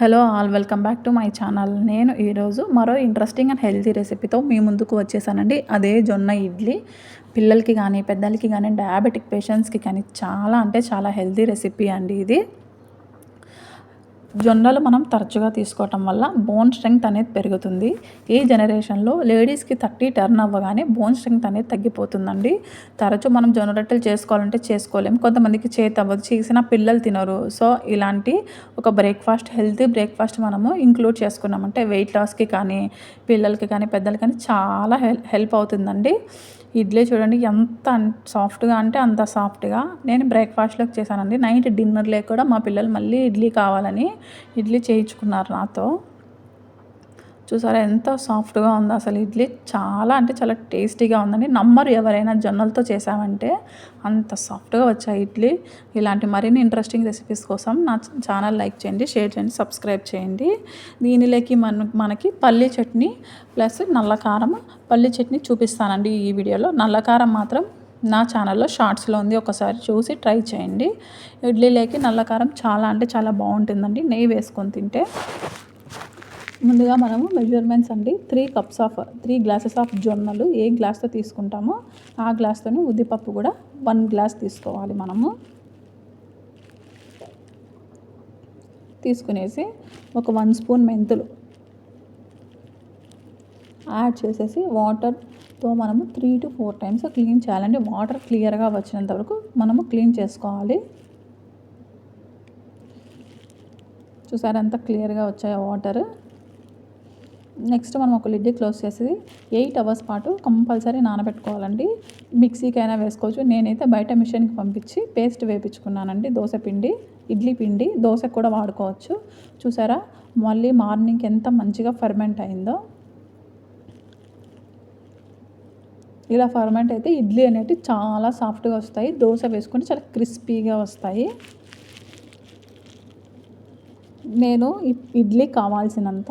Hello all welcome back to my channel. నేను ఈరోజు మరో ఇంట్రెస్టింగ్ అండ్ హెల్తీ రెసిపీతో మీ ముందుకు వచ్చేసానండి. అదే జొన్న ఇడ్లీ. పిల్లలకి కానీ పెద్దలకి కానీ డయాబెటిక్ పేషెంట్స్కి కానీ చాలా అంటే చాలా హెల్తీ రెసిపీ అండి ఇది. జొన్నలు మనం తరచుగా తీసుకోవటం వల్ల బోన్ స్ట్రెంగ్త్ అనేది పెరుగుతుంది. ఈ జనరేషన్లో లేడీస్కి థర్టీ టర్న్ అవ్వగానే బోన్ స్ట్రెంగ్త్ అనేది తగ్గిపోతుందండి. తరచూ మనం జొన్న రొట్టెలు చేసుకోవాలంటే చేసుకోలేం. కొంతమందికి చేతి అవ్వదు చేసిన పిల్లలు తినరు. సో ఇలాంటి ఒక బ్రేక్ఫాస్ట్ హెల్తీ బ్రేక్ఫాస్ట్ మనము ఇంక్లూడ్ చేసుకున్నామంటే వెయిట్ లాస్కి కానీ పిల్లలకి కానీ పెద్దలకి కానీ చాలా హెల్ హెల్ప్ అవుతుందండి. ఇడ్లీ చూడండి ఎంత సాఫ్ట్గా అంటే అంత సాఫ్ట్గా. నేను బ్రేక్ఫాస్ట్లోకి చేశానండి. నైట్ డిన్నర్లో కూడా మా పిల్లలు మళ్ళీ ఇడ్లీ కావాలని ఇడ్లీ చేయించుకున్నారు నాతో. చూసారా? ఎంత సాఫ్ట్గా ఉందో అసలు ఇడ్లీ. చాలా అంటే చాలా టేస్టీగా ఉందండి. నమ్మరు ఎవరైనా జొన్నలతో చేసామంటే అంత సాఫ్ట్గా వచ్చాయి ఇడ్లీ. ఇలాంటి మరిన్ని ఇంట్రెస్టింగ్ రెసిపీస్ కోసం నా ఛానల్ లైక్ చేయండి షేర్ చేయండి సబ్స్క్రైబ్ చేయండి. దీనిలోకి మన మనకి పల్లి చట్నీ ప్లస్ నల్ల కారం. పల్లి చట్నీ చూపిస్తానండి ఈ వీడియోలో. నల్ల కారం మాత్రం నా ఛానల్లో షార్ట్స్లో ఉంది. ఒకసారి చూసి ట్రై చేయండి. ఇడ్లీలోకి నల్ల కారం చాలా అంటే చాలా బాగుంటుందండి. నెయ్యి వేసుకొని తింటే. ముందుగా మనము మెజర్మెంట్స్ అండి. Three cups of three glasses of జొన్నలు ఏ గ్లాస్తో తీసుకుంటామో ఆ గ్లాస్తోనే ఉద్దిపప్పు కూడా వన్ గ్లాస్ తీసుకోవాలి మనము. తీసుకునేసి ఒక వన్ స్పూన్ మెంతులు యాడ్ చేసేసి వాటర్తో మనము three to four times clean చేయాలండి. వాటర్ క్లియర్గా వచ్చినంత వరకు మనము క్లీన్ చేసుకోవాలి. చూసారంతా ఎంత క్లియర్గా వచ్చాయి వాటర్ నెక్స్ట్ మనం ఒక లిడ్ క్లోజ్ చేసి ఎయిట్ అవర్స్ పాటు కంపల్సరీ నానబెట్టుకోవాలండి. మిక్సీకైనా వేసుకోవచ్చు. నేనైతే బయట మిషన్కి పంపించి పేస్ట్ వేపించుకున్నానండి. దోశ పిండి ఇడ్లీ పిండి దోశ కూడా వాడుకోవచ్చు. చూసారా? మళ్ళీ మార్నింగ్ ఎంత మంచిగా ఫర్మెంట్ అయిందో. ఇలా ఫర్మెంట్ అయితే ఇడ్లీ అనేవి చాలా సాఫ్ట్గా వస్తాయి. దోశ వేసుకుంటే చాలా క్రిస్పీగా వస్తాయి. నేను ఇడ్లీ కావాల్సినంత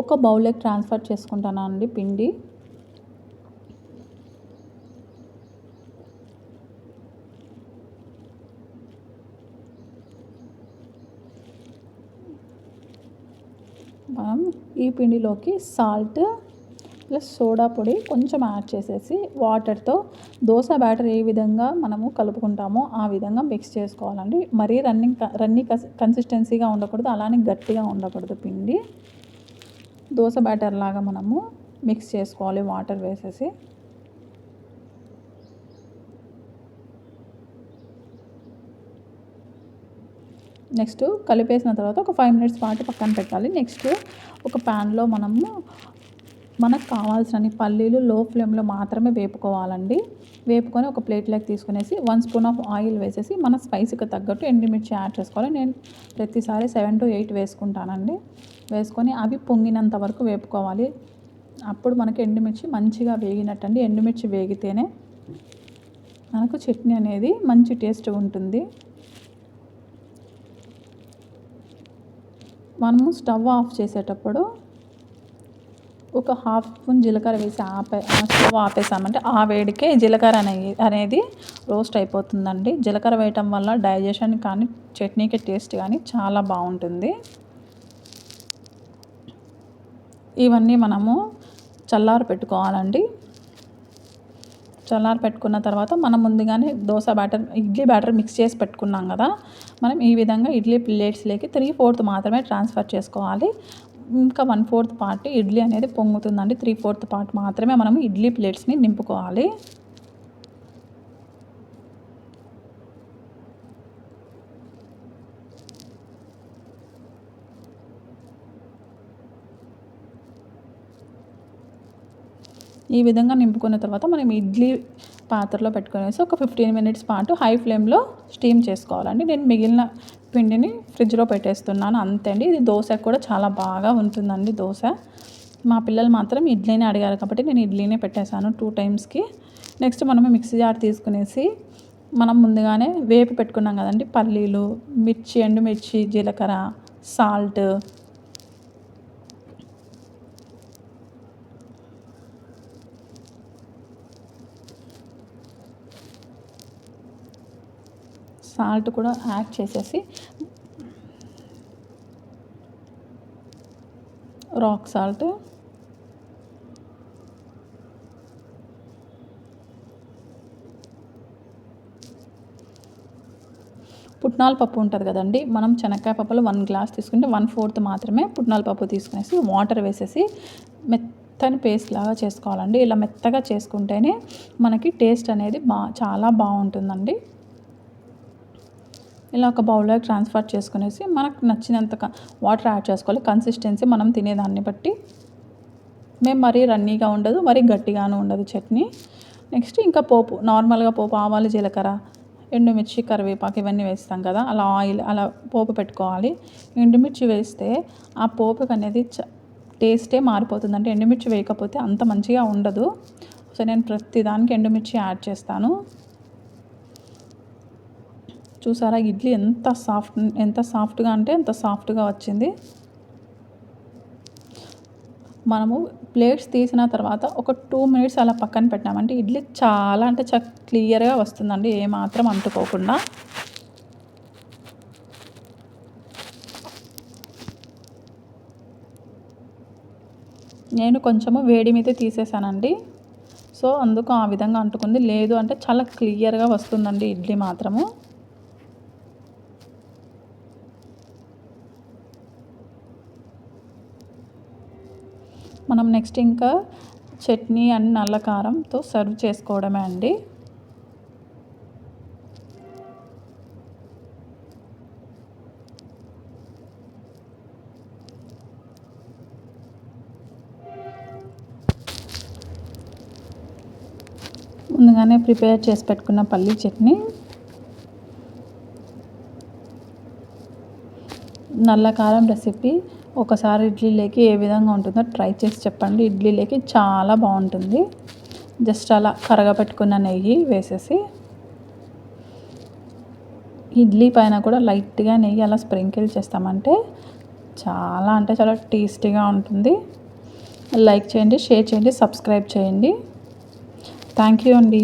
ఒక బౌల్లోకి ట్రాన్స్ఫర్ చేసుకుంటాను అండి పిండి? మనం ఈ పిండిలోకి సాల్ట్ ప్లస్ సోడా పొడి కొంచెం యాడ్ చేసేసి వాటర్తో దోశ బ్యాటర్ ఏ విధంగా మనము కలుపుకుంటామో ఆ విధంగా మిక్స్ చేసుకోవాలండి. మరీ రన్నింగ్ రన్నీ కన్సిస్టెన్సీగా ఉండకూడదు అలానే గట్టిగా ఉండకూడదు పిండి. దోశ బ్యాటర్ లాగా మనము మిక్స్ చేసుకోవాలి వాటర్ వేసేసి. నెక్స్ట్ కలిపేసిన తర్వాత ఒక ఫైవ్ మినిట్స్ పాటు పక్కన పెట్టాలి. నెక్స్ట్ ఒక ప్యాన్లో మనము మనకు కావాల్సిన పల్లీలు లో ఫ్లేమ్లో మాత్రమే వేపుకోవాలండి. వేపుకొని ఒక ప్లేట్లోకి తీసుకునేసి వన్ స్పూన్ ఆఫ్ ఆయిల్ వేసేసి మన స్పైసీకి తగ్గట్టు ఎండుమిర్చి యాడ్ చేసుకోవాలి. నేను ప్రతిసారి సెవెన్ టు ఎయిట్ వేసుకుంటానండి. వేసుకొని అవి పొంగినంత వరకు వేపుకోవాలి. అప్పుడు మనకి ఎండుమిర్చి మంచిగా వేగినట్టు అండి ఎండుమిర్చి వేగితేనే మనకు చట్నీ అనేది మంచి టేస్ట్ ఉంటుంది. మనము స్టవ్ ఆఫ్ చేసేటప్పుడు ఒక హాఫ్ స్పూన్ జీలకర్ర వేసి ఆపే స్టవ్ ఆపేసామంటే ఆ వేడికే జీలకర్ర అనేది అనేది రోస్ట్ అయిపోతుందండి. జీలకర్ర వేయటం వల్ల డైజెషన్ కానీ చట్నీకి టేస్ట్ కానీ చాలా బాగుంటుంది. ఇవన్నీ మనము చల్లారు పెట్టుకోవాలండి. చల్లారి పెట్టుకున్న తర్వాత మనం ముందుగానే dosa batter idli batter mix చేసి పెట్టుకున్నాం కదా మనం ఈ విధంగా ఇడ్లీ ప్లేట్స్లోకి త్రీ ఫోర్త్ మాత్రమే ట్రాన్స్ఫర్ చేసుకోవాలి. ఇంకా వన్ ఫోర్త్ పార్ట్ ఇడ్లీ అనేది పొంగుతుందండి. త్రీ ఫోర్త్ పార్ట్ మాత్రమే మనం ఇడ్లీ ప్లేట్స్ని నింపుకోవాలి. ఈ విధంగా నింపుకున్న తర్వాత మనం ఇడ్లీ పాత్రలో పెట్టుకునేసి ఒక ఫిఫ్టీన్ మినిట్స్ పాటు హై ఫ్లేమ్లో స్టీమ్ చేసుకోవాలండి. నేను మిగిలిన పిండిని ఫ్రిడ్జ్లో పెట్టేస్తున్నాను. అంతే అండి ఇది దోశ కూడా చాలా బాగా ఉంటుందండి దోశ. మా పిల్లలు మాత్రం ఇడ్లీనే అడిగారు కాబట్టి నేను ఇడ్లీనే పెట్టేశాను టూ టైమ్స్కి. నెక్స్ట్ మనము మిక్సీ జార్ తీసుకునేసి మనం ముందుగానే వేపి పెట్టుకున్నాం కదండి. పల్లీలు మిర్చి ఎండుమిర్చి జీలకర్ర సాల్ట్ సాల్ట్ కూడా యాడ్ చేసేసి రాక్ సాల్ట్. పుట్నాల పప్పు ఉంటుంది కదండి మనం చెనక్కాయ పప్పులో వన్ గ్లాస్ తీసుకుంటే వన్ ఫోర్త్ మాత్రమే పుట్నాల పప్పు తీసుకునేసి వాటర్ వేసేసి మెత్తని పేస్ట్ లాగా చేసుకోవాలండి. ఇలా మెత్తగా చేసుకుంటేనే మనకి టేస్ట్ అనేది బా చాలా బాగుంటుందండి. ఇలా ఒక బౌల్లోకి ట్రాన్స్ఫర్ చేసుకునేసి మనకు నచ్చినంత వాటర్ యాడ్ చేసుకోవాలి. కన్సిస్టెన్సీ మనం తినేదాన్ని బట్టి. మేము మరీ రన్నీగా ఉండదు మరీ గట్టిగాను ఉండదు చట్నీ. నెక్స్ట్ ఇంకా పోపు నార్మల్గా పోపు ఆవాలు జీలకర్ర ఎండుమిర్చి కరివేపాకు ఇవన్నీ వేస్తాం కదా. అలా ఆయిల్ అలా పోపు పెట్టుకోవాలి. ఎండుమిర్చి వేస్తే ఆ పోపుకు అనేది చ టేస్టే మారిపోతుంది. అంటే ఎండుమిర్చి వేయకపోతే అంత మంచిగా ఉండదు. సో నేను ప్రతి దానికి ఎండుమిర్చి యాడ్ చేస్తాను. చూసారా? ఇడ్లీ ఎంత సాఫ్ట్ ఎంత సాఫ్ట్గా అంటే ఎంత సాఫ్ట్గా వచ్చింది. మనము ప్లేట్స్ తీసిన తర్వాత ఒక టూ మినిట్స్ అలా పక్కన పెట్టామంటే ఇడ్లీ చాలా అంటే చాలా క్లియర్గా వస్తుందండి. ఏమాత్రం అంటుకోకుండా. నేను కొంచెము వేడి మీద తీసేసానండి. సో అందుకు ఆ విధంగా అంటుకుంది. లేదు అంటే చాలా క్లియర్గా వస్తుందండి ఇడ్లీ మాత్రము మనం నెక్స్ట్ ఇంకా చట్నీ అండ్ నల్ల కారంతో సర్వ్ చేసుకోవడమే అండి. ముందుగానే ప్రిపేర్ చేసి పెట్టుకున్న పల్లీ చట్నీ. నల్ల కారం రెసిపీ ఒకసారి ఇడ్లీలోకి ఏ విధంగా ఉంటుందో ట్రై చేసి చెప్పండి. ఇడ్లీలోకి చాలా బాగుంటుంది. జస్ట్ అలా కరగపెట్టుకున్న నెయ్యి వేసేసి ఇడ్లీ పైన కూడా లైట్గా నెయ్యి అలా స్ప్రింకిల్ చేస్తామంటే చాలా అంటే చాలా టేస్టీగా ఉంటుంది. లైక్ చేయండి షేర్ చేయండి సబ్స్క్రైబ్ చేయండి. థ్యాంక్ యూ అండి.